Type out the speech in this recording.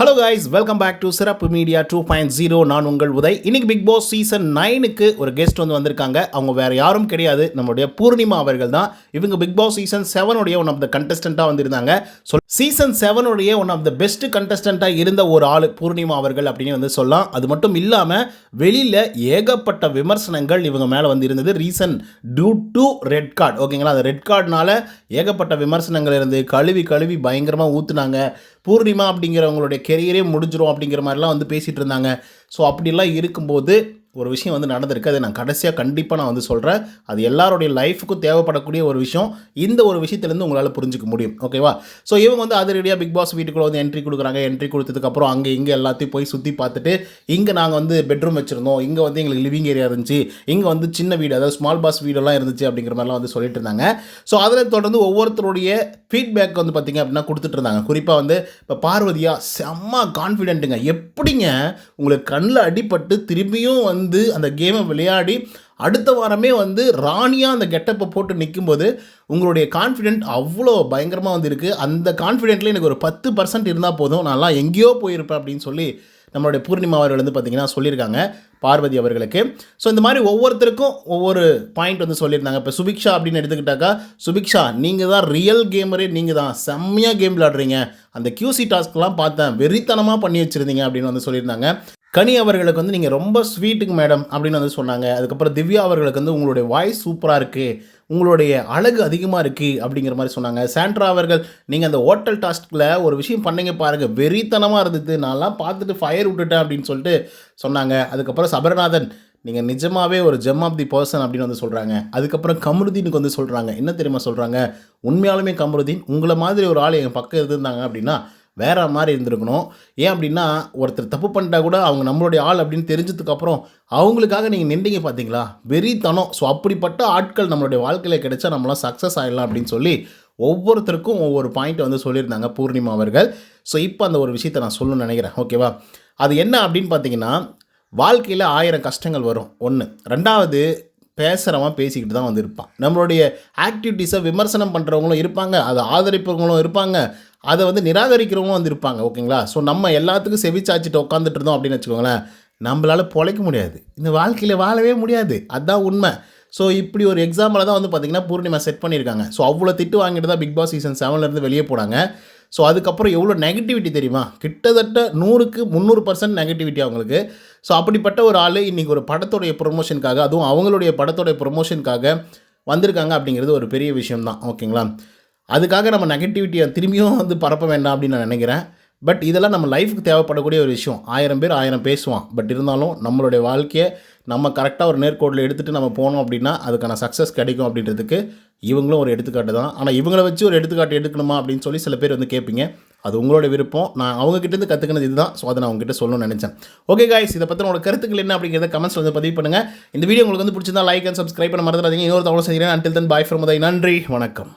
Hello guys welcome back to சிறப்பு media two point zero நான் உங்கள் உதய். இன்னைக்கு பிக் பாஸ் சீசன் நைனுக்கு ஒரு கெஸ்ட் வந்து வந்திருக்காங்க. அவங்க வேறு யாரும் கிடையாது. நம்மளுடைய பூர்ணிமா அவர்கள் தான். இவங்க பிக் பாஸ் சீசன் செவனுடைய ஒன் ஆஃப் த கண்டஸ்டண்ட்டாக வந்திருந்தாங்க. ஸோ சீசன் செவனுடைய ஒன் ஆஃப் த பெஸ்ட் கண்டஸ்டண்ட்டாக இருந்த ஒரு ஆள் பூர்ணிமா அவர்கள் அப்படின்னு வந்து சொல்லலாம். அது மட்டும் இல்லாமல் வெளியில் ஏகப்பட்ட விமர்சனங்கள் இவங்க மேலே வந்து இருந்தது. Reason due to red card ஓகேங்களா அந்த ரெட் கார்டுனால ஏகப்பட்ட விமர்சனங்கள் இருந்து கழுவி கழுவி பயங்கரமாக ஊற்றுனாங்க பூர்ணிமா அப்படிங்கிறவங்களுடைய கெரியரே முடிஞ்சிடும் அப்படிங்கிற மாதிரிலாம் வந்து பேசிகிட்டு இருந்தாங்க. ஸோ அப்படிலாம் இருக்கும்போது ஒரு விஷயம் வந்து நடந்திருக்கு அதை நான் கடைசியாக கண்டிப்பாக நான் வந்து சொல்கிறேன் அது எல்லாருடைய லைஃபுக்கும் தேவைப்படக்கூடிய ஒரு விஷயம். இந்த ஒரு விஷயத்துலேருந்து உங்களால் புரிஞ்சுக்க முடியும். ஓகேவா ஸோ இவங்க வந்து அதிரடியாக பிக் பாஸ் வீட்டுக்குள்ளே வந்து என்ட்ரி கொடுக்குறாங்க. என்ட்ரி கொடுத்ததுக்கப்புறம் அங்கே இங்கே எல்லாத்தையும் போய் சுற்றி பார்த்துட்டு இங்கே நாங்கள் வந்து பெட்ரூம் வச்சுருந்தோம். இங்கே வந்து எங்களுக்கு லிவிங் ஏரியா இருந்துச்சு. இங்கே வந்து சின்ன வீடு அதாவது ஸ்மால் பாஸ் வீடெல்லாம் இருந்துச்சு அப்படிங்கிற மாதிரிலாம் வந்து சொல்லிட்டு இருந்தாங்க. ஸோ அதில் தொடர்ந்து ஒவ்வொருத்தருடைய ஃபீட்பேக் வந்து பார்த்திங்க அப்படின்னா கொடுத்துட்டு இருந்தாங்க. குறிப்பாக வந்து இப்போ பார்வதியாக செம்ம கான்ஃபிடென்ட்டுங்க எப்படிங்க? உங்களுக்கு கண்ணில் அடிபட்டு திரும்பியும் வந்து வந்து அந்த கேமை விளையாடி அடுத்த வாரமே வந்து ராணியாக அந்த கெட்டப்பை போட்டு நிற்கும்போது உங்களுடைய கான்ஃபிடென்ட் அவ்வளோ பயங்கரமாக வந்து இருக்குது அந்த கான்ஃபிடென்ட்டில் எனக்கு ஒரு பத்து பர்சன்ட் இருந்தால் போதும். நான்லாம் எங்கேயோ போயிருப்பேன் அப்படின்னு சொல்லி நம்மளுடைய பூர்ணிமா அவர்கள் வந்து பார்த்திங்கன்னா சொல்லியிருக்காங்க பார்வதி அவர்களுக்கு. ஸோ இந்த மாதிரி ஒவ்வொருத்தருக்கும் ஒவ்வொரு பாயிண்ட் வந்து சொல்லியிருந்தாங்க. இப்போ சுபிக்ஷா அப்படின்னு எடுத்துக்கிட்டாக்கா சுபிக்ஷா நீங்கள் தான் ரியல் கேமரே நீங்கள் தான் செம்மையாக கேம் விளாடுறீங்க அந்த கியூசி டாஸ்க்லாம் பார்த்தேன். வெறித்தனமாக பண்ணி வச்சுருந்தீங்க அப்படின்னு வந்து சொல்லியிருந்தாங்க. கனி அவர்களுக்கு வந்து நீங்கள் ரொம்ப ஸ்வீட்டுங்க மேடம் அப்படின்னு வந்து சொன்னாங்க. அதுக்கப்புறம் திவ்யா அவர்களுக்கு வந்து உங்களுடைய வாய்ஸ் சூப்பராக இருக்குது உங்களுடைய அழகு அதிகமாக இருக்குது அப்படிங்கிற மாதிரி சொன்னாங்க. சாண்ட்ரா அவர்கள் நீங்கள் அந்த ஹோட்டல் டாஸ்கில் ஒரு விஷயம் பண்ணீங்க பாருங்கள் வெறித்தனமாக இருந்தது. நான்லாம் பார்த்துட்டு ஃபயர் விட்டுட்டேன் அப்படின்னு சொல்லிட்டு சொன்னாங்க. அதுக்கப்புறம் சபரநாதன் நீங்கள் நிஜமாகவே ஒரு ஜெம் ஆஃப் தி பர்சன் அப்படின்னு வந்து சொல்கிறாங்க அதுக்கப்புறம் கமருதீனுக்கு வந்து சொல்கிறாங்க என்ன தெரியுமா சொல்கிறாங்க உண்மையாலுமே கமருதீன் உங்களை மாதிரி ஒரு ஆள் எங்கள் பக்கம் இருந்திருந்தாங்க அப்படின்னா வேற மாதிரி இருந்திருக்கணும். ஏன் அப்படின்னா ஒருத்தர் தப்பு பண்ணிட்டா கூட அவங்க நம்மளுடைய ஆள் அப்படின்னு தெரிஞ்சதுக்கப்புறம் அவங்களுக்காக நீங்கள் நின்றீங்க பார்த்தீங்களா வெறித்தனம். ஸோ அப்படிப்பட்ட ஆட்கள் நம்மளுடைய வாழ்க்கையில் கிடைச்சா நம்மளாம் சக்ஸஸ் ஆகிடலாம் அப்படின்னு சொல்லி ஒவ்வொருத்தருக்கும் ஒவ்வொரு பாயிண்ட் வந்து சொல்லியிருந்தாங்க பூர்ணிமா அவர்கள். ஸோ இப்போ அந்த ஒரு விஷயத்தை நான் சொல்லணும்னு நினைக்கிறேன். ஓகேவா அது என்ன அப்படின்னு பார்த்தீங்கன்னா வாழ்க்கையில் ஆயிரம் கஷ்டங்கள் வரும். ஒன்று ரெண்டாவது பேசுகிறவன் பேசிக்கிட்டு தான் வந்து இருப்பான். நம்மளுடைய ஆக்டிவிட்டீஸை விமர்சனம் பண்ணுறவங்களும் இருப்பாங்க. அதை ஆதரிப்பவங்களும் இருப்பாங்க. அதை வந்து நிராகரிக்கிறவங்களும் வந்து இருப்பாங்க ஓகேங்களா? ஸோ நம்ம எல்லாத்துக்கும் செவிச்சாச்சிட்டு உட்காந்துட்டு இருந்தோம் அப்படின்னு வச்சுக்கோங்களேன் நம்மளால் பொழைக்க முடியாது. இந்த வாழ்க்கையில் வாழவே முடியாது. அதுதான் உண்மை. ஸோ இப்படி ஒரு எக்ஸாம்பிளாக தான் வந்து பார்த்திங்கன்னா பூர்ணிமா செட் பண்ணியிருக்காங்க. ஸோ அவ்வளோ திட்டு வாங்கிட்டு தான் பிக் பாஸ் சீசன் செவன்லேருந்து வெளியே போனாங்க. ஸோ அதுக்கப்புறம் எவ்வளோ நெகட்டிவிட்டி தெரியுமா? கிட்டத்தட்ட நூறுக்கு முந்நூறு பர்சன்ட் நெகட்டிவிட்டி அவங்களுக்கு. ஸோ அப்படிப்பட்ட ஒரு ஆள் இன்றைக்கி ஒரு படத்தோடைய ப்ரொமோஷனுக்காக அதுவும் அவங்களுடைய படத்தோடைய ப்ரொமோஷனுக்காக வந்திருக்காங்க அப்படிங்கிறது ஒரு பெரிய விஷயம் தான் ஓகேங்களா? அதுக்காக நம்ம நெகட்டிவிட்டியை திரும்பியும் வந்து பரப்ப வேண்டாம் அப்படின்னு நான் நினைக்கிறேன். பட் இதெல்லாம் நம்ம லைஃபுக்கு தேவைப்படக்கூடிய ஒரு விஷயம். ஆயிரம் பேர் ஆயிரம் பேசுவான். பட் இருந்தாலும் நம்மளுடைய வாழ்க்கையை நம்ம கரெக்டாக ஒரு நேர்கோட்டில் எடுத்துகிட்டு நம்ம போனோம் அப்படின்னா அதுக்கான சக்ஸஸ் கிடைக்கும் அப்படின்றதுக்கு இவங்களும் ஒரு எடுத்துக்காட்டு தான். ஆனால் இவங்களை வச்சு ஒரு எடுத்துக்காட்டு எடுக்கணுமா அப்படின்னு சொல்லி சில பேர் வந்து கேட்பீங்க. அது உங்களோட விருப்பம். நான் அவங்ககிட்டேருந்து கற்றுக்கினது இதுதான். ஸோ அதை நான் உங்ககிட்ட சொல்லணும்னு நினச்சேன். ஓகே காய்ஸ் இதை பற்றி உங்களோட கருத்துக்கள் என்ன அப்படிங்கிறத கமெண்ட்ஸ் வந்து பதிவு பண்ணுங்கள் இந்த வீடியோ உங்களுக்கு வந்து பிடிச்சிருந்தா லைக் அண்ட் சப்ஸ்கிரைப் பண்ண மறந்துடாதீங்க. இன்னொரு தகவல் செய்கிறேன் அண்டில் தன் பாய் ஃப்ரம் நன்றி. வணக்கம்.